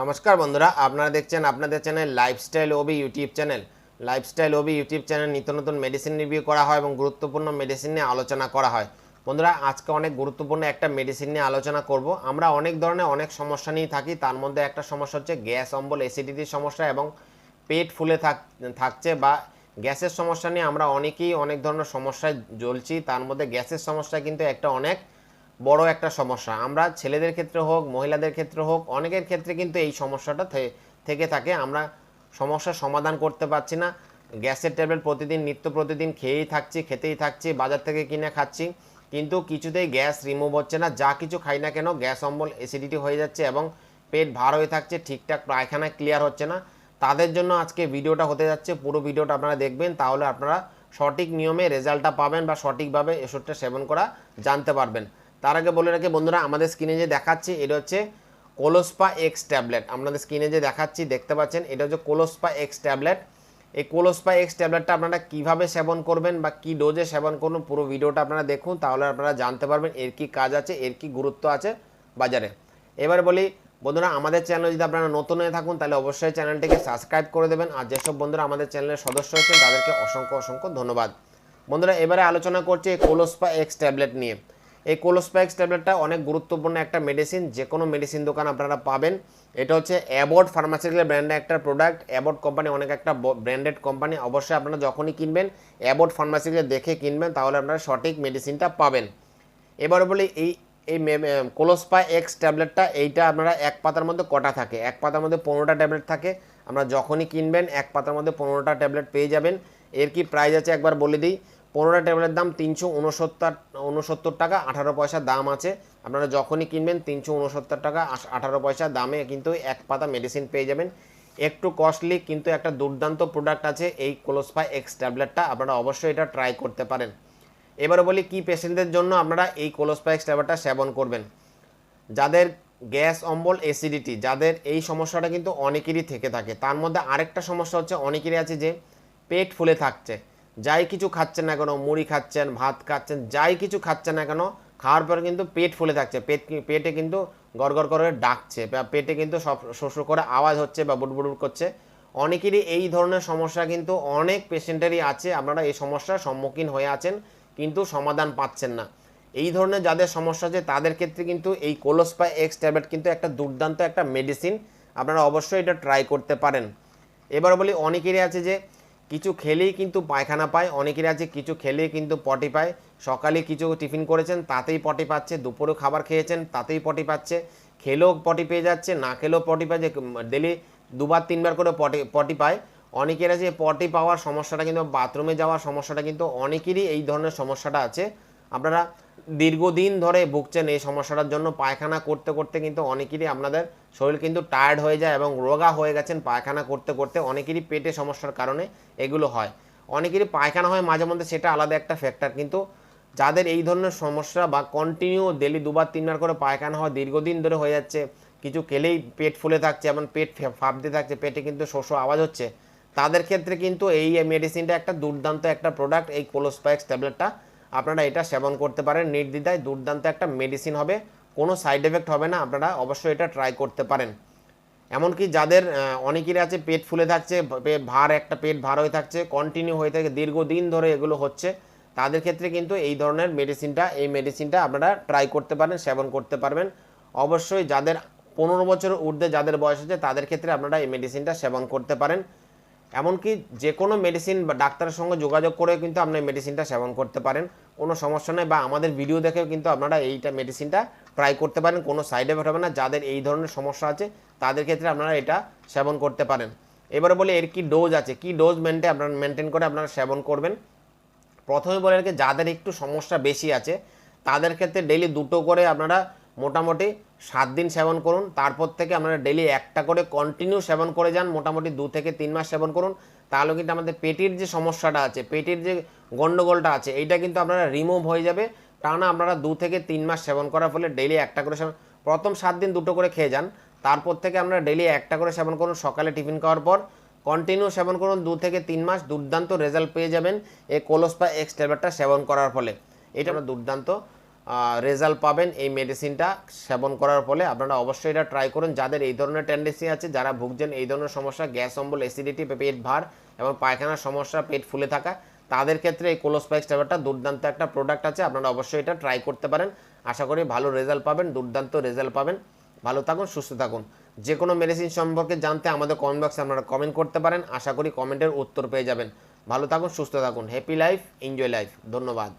নমস্কার বন্ধুরা, আপনারা দেখছেন আপনাদের চ্যানেল লাইফস্টাইল ওবি ইউটিউব চ্যানেল লাইফস্টাইল ওবি ইউটিউব চ্যানেল নিত্য নতুন মেডিসিন রিভিউ করা হয় এবং গুরুত্বপূর্ণ মেডিসিন নিয়ে আলোচনা করা হয়। বন্ধুরা, আজকে অনেক গুরুত্বপূর্ণ একটা মেডিসিন নিয়ে আলোচনা করব। আমরা অনেক ধরনের অনেক সমস্যা নিয়ে থাকি। তার মধ্যে একটা সমস্যা হচ্ছে গ্যাস, অম্বল অ্যাসিডিটির সমস্যা এবং পেট ফুলে থাক, থাকছে বা গ্যাসের সমস্যা নিয়ে আমরা অনেকেই অনেক ধরনের সমস্যায় জ্বলছি। তার মধ্যে গ্যাসের সমস্যা কিন্তু একটা অনেক। বড় একটা সমস্যা। আমরা ছেলেদের ক্ষেত্রে হোক, মহিলাদের ক্ষেত্রে হোক, অনেকের ক্ষেত্রে কিন্তু এই সমস্যাটা থেকে থাকে। আমরা সমস্যার সমাধান করতে পারছি না। গ্যাসের ট্যাবলেট প্রতিদিন, নিত্য প্রতিদিন খেয়েই থাকছি, খেতেই থাকছি, বাজার থেকে কিনে খাচ্ছি। কিন্তু কিছুতেই গ্যাস রিমুভ হচ্ছে না। যা কিছু খাই না কেন গ্যাস, অম্বল, অ্যাসিডিটি হয়ে যাচ্ছে এবং পেট ভার হয়ে থাকছে। ঠিকঠাক পায়খানা ক্লিয়ার হচ্ছে না। তাদের জন্য আজকে ভিডিওটা হতে যাচ্ছে। পুরো ভিডিওটা আপনারা দেখবেন। তাহলে আপনারা সঠিক নিয়মে রেজাল্টটা পাবেন বা সঠিকভাবে ওষুধটা সেবন করা জানতে পারবেন। তার আগে বলে রাখি বন্ধুরা, আমাদের স্ক্রিনে যে দেখাচ্ছি, এটা হচ্ছে কোলোসপা এক্স ট্যাবলেট আপনাদের স্ক্রিনে যে দেখাচ্ছি, দেখতে পাচ্ছেন, এটা হচ্ছে কোলোসপা এক্স ট্যাবলেট এই কোলোসপা এক্স ট্যাবলেটটা আপনারা কীভাবে সেবন করবেন বা কি ডোজে সেবন করুন, পুরো ভিডিওটা আপনারা দেখুন, তাহলে আপনারা জানতে পারবেন এর কি কাজ আছে, এর কি গুরুত্ব আছে বাজারে। এবার বলি, বন্ধুরা, আমাদের চ্যানেল যদি আপনারা নতুন হয়ে থাকুন, তাহলে অবশ্যই চ্যানেলটিকে সাবস্ক্রাইব করে দেবেন। আর যেসব বন্ধুরা আমাদের চ্যানেলের সদস্য হচ্ছেন তাদেরকে অসংখ্য অসংখ্য ধন্যবাদ। বন্ধুরা, এবারে আলোচনা করছি কোলোসপা এক্স ট্যাবলেট নিয়ে। এই কোলোসপা এক্স ট্যাবলেটটা অনেক গুরুত্বপূর্ণ একটা মেডিসিন যে কোনো মেডিসিন দোকান আপনারা পাবেন। এটা হচ্ছে অ্যাবট ফার্মাসিউটিক্যাল ব্র্যান্ডের একটা প্রোডাক্ট অ্যাবট কোম্পানি অনেক একটা ব্র্যান্ডেড কোম্পানি অবশ্যই আপনারা যখনই কিনবেন অ্যাবট ফার্মাসিউটিক্যাল দেখে কিনবেন, তাহলে আপনারা সঠিক মেডিসিনটা পাবেন। এবারে বলি, এই এই কোলোসপা এক্স ট্যাবলেটটা, এইটা আপনারা এক পাতার মধ্যে কটা থাকে? এক পাতার মধ্যে পনেরোটা ট্যাবলেট থাকে। আমরা যখনই কিনবেন, এক পাতার মধ্যে পনেরোটা ট্যাবলেট পেয়ে যাবেন। এর কি প্রাইস আছে একবার বলে দিই। পনেরোটা ট্যাবলেটের দাম তিনশো উনসত্তর উনসত্তর টাকা, আঠারো পয়সা দাম আছে। আপনারা যখনই কিনবেন তিনশো উনসত্তর টাকা আঠারো পয়সা দামে কিন্তু এক পাতা মেডিসিন পেয়ে যাবেন। একটু কস্টলি কিন্তু একটা দুর্দান্ত প্রোডাক্ট আছে এই কোলোসপা এক্স ট্যাবলেটটা আপনারা অবশ্যই এটা ট্রাই করতে পারেন। এবারে বলি কি পেশেন্টদের জন্য আপনারা এই কোলোসপ্যাক্স ট্যাবলেটটা সেবন করবেন। যাদের গ্যাস, অম্বল অ্যাসিডিটি যাদের এই সমস্যাটা কিন্তু অনেকেরই থেকে থাকে। তার মধ্যে আরেকটা সমস্যা হচ্ছে, অনেকেরই আছে যে পেট ফুলে থাকছে। যাই কিছু খাচ্ছেন না কেন, মুড়ি খাচ্ছেন, ভাত খাচ্ছেন, যাই কিছু খাচ্ছেন না কেন, খাওয়ার পর কিন্তু পেট ফুলে থাকছে। পেট পেটে কিন্তু গড়গড় করে ডাকছে বা পেটে কিন্তু সব শোষ করে আওয়াজ হচ্ছে বা বুড়বুড় করছে। অনেকেরই এই ধরনের সমস্যা কিন্তু অনেক পেশেন্টেরই আছে। আপনারা এই সমস্যার সম্মুখীন হয়ে আছেন, কিন্তু সমাধান পাচ্ছেন না। এই ধরনের যাদের সমস্যা আছে, তাদের ক্ষেত্রে কিন্তু এই কোলোসপা এক্স ট্যাবলেট কিন্তু একটা দুর্দান্ত একটা মেডিসিন। আপনারা অবশ্যই এটা ট্রাই করতে পারেন। এবার বলি, অনেকেরই আছে যে কিছু খেলেই কিন্তু পায়খানা পায়। অনেকেরই আছে কিছু খেলেই কিন্তু পটি পায়। সকালে কিছু টিফিন করেছেন, তাতেই পটি পাচ্ছে। দুপুরেও খাবার খেয়েছেন, তাতেই পটি পাচ্ছে। খেলেও পটি পেয়ে যাচ্ছে, না খেলেও পটি যে ডেলি দুবার, তিনবার করে পটি পটি পায়। অনেকের আছে পটি পাওয়ার সমস্যাটা কিন্তু, বাথরুমে যাওয়ার সমস্যাটা কিন্তু অনেকেরই এই ধরনের সমস্যাটা আছে। আপনারা দীর্ঘদিন ধরে ভুগছেন এই সমস্যাটার জন্য পায়খানা করতে করতে কিন্তু অনেকেরই আপনাদের শরীর কিন্তু টায়ার্ড হয়ে যায় এবং রোগা হয়ে গেছেন পায়খানা করতে করতে অনেকেরই পেটে সমস্যার কারণে এগুলো হয়। অনেকেরই পায়খানা হয় মাঝে মধ্যে সেটা আলাদা একটা ফ্যাক্টর কিন্তু যাদের এই ধরনের সমস্যা বা কন্টিনিউ ডেলি দুবার তিনবার করে পায়খানা হয় দীর্ঘদিন ধরে হয়ে যাচ্ছে, কিছু খেলেই পেট ফুলে থাকছে এবং পেট ফাঁপতে থাকছে, পেটে কিন্তু শোষ আওয়াজ হচ্ছে, তাদের ক্ষেত্রে কিন্তু এই মেডিসিনটা একটা দুর্দান্ত একটা প্রোডাক্ট এই কোলোস্পাইক্স ট্যাবলেটটা আপনারা এটা সেবন করতে পারেন। নির্দ্বিধায় দুর্দান্ত একটা মেডিসিন হবে। কোনো সাইড এফেক্ট হবে না, আপনারা অবশ্যই এটা ট্রাই করতে পারেন। এমনকি যাদের অনেকেরই আছে পেট ফুলে থাকছে ভার, একটা পেট ভার হয়ে থাকছে কন্টিনিউ হয়ে থাকে, দীর্ঘদিন ধরে এগুলো হচ্ছে, তাদের ক্ষেত্রে কিন্তু এই ধরনের মেডিসিনটা এই মেডিসিনটা আপনারা ট্রাই করতে পারেন, সেবন করতে পারবেন। অবশ্যই যাদের পনেরো বছরের ঊর্ধ্বে, যাদের বয়স আছে তাদের ক্ষেত্রে আপনারা এই মেডিসিনটা সেবন করতে পারেন। এমনকি যে কোনো মেডিসিন বা ডাক্তারের সঙ্গে যোগাযোগ করে কিন্তু আপনি মেডিসিনটা সেবন করতে পারেন। কোনো সমস্যা নেই বা আমাদের ভিডিও দেখেও কিন্তু আপনারা এইটা মেডিসিনটা ট্রাই করতে পারেন। কোনো সাইড এফেক্ট হবে না। যাদের এই ধরনের সমস্যা আছে, তাদের ক্ষেত্রে আপনারা এটা সেবন করতে পারেন। এবারে বলে এর কি ডোজ আছে? কি ডোজ মেনটেন আপনারা মেনটেন করে আপনারা সেবন করবেন? প্রথমে বলে রাখি যাদের একটু সমস্যা বেশি আছে, তাদের ক্ষেত্রে ডেলি দুটো করে আপনারা মোটামুটি সাত দিন সেবন করুন, তারপর থেকে আপনারা ডেলি একটা করে কন্টিনিউ সেবন করে যান, মোটামুটি দু থেকে তিন মাস সেবন করুন। তাহলে কিন্তু আমাদের পেটের যে সমস্যাটা আছে, পেটের যে গণ্ডগোলটা আছে, এইটা কিন্তু আপনারা রিমুভ হয়ে যাবে। টানা আপনারা দু থেকে তিন মাস সেবন করার ফলে ডেলি একটা করে সেবন প্রথম সাত দিন দুটো করে খেয়ে যান, তারপর থেকে আপনারা ডেলি একটা করে সেবন করুন, সকালে টিফিন খাওয়ার পর। কন্টিনিউ সেবন করুন দু থেকে তিন মাস, দুর্দান্ত রেজাল্ট পেয়ে যাবেন। এই কোলোসপা এক্স ট্যাবলেটটা সেবন করার ফলে। এটা আমরা দুর্দান্ত রেজাল্ট পাবেন এই মেডিসিনটা সেবন করার ফলে। আপনারা অবশ্যই এটা ট্রাই করুন। যাদের এই ধরনের টেন্ডেন্সি আছে, যারা ভুগছেন এই ধরনের সমস্যা গ্যাস অম্বল অ্যাসিডিটি পেট ভার এবং পায়খানার সমস্যা, পেট ফুলে থাকা, তাদের ক্ষেত্রে এই কোলোস্পাইক্স ট্যাবলেটটা দুর্দান্ত একটা প্রোডাক্ট আছে। আপনারা অবশ্যই এটা ট্রাই করতে পারেন। আশা করি ভালো রেজাল্ট পাবেন, দুর্দান্ত রেজাল্ট পাবেন। ভালো থাকুন, সুস্থ থাকুন। যে কোনো মেডিসিন সম্পর্কে জানতে আমাদের কমেন্ট বক্সে আপনারা কমেন্ট করতে পারেন। আশা করি কমেন্টের উত্তর পেয়ে যাবেন। ভালো থাকুন, সুস্থ থাকুন। হ্যাপি লাইফ এনজয় লাইফ ধন্যবাদ।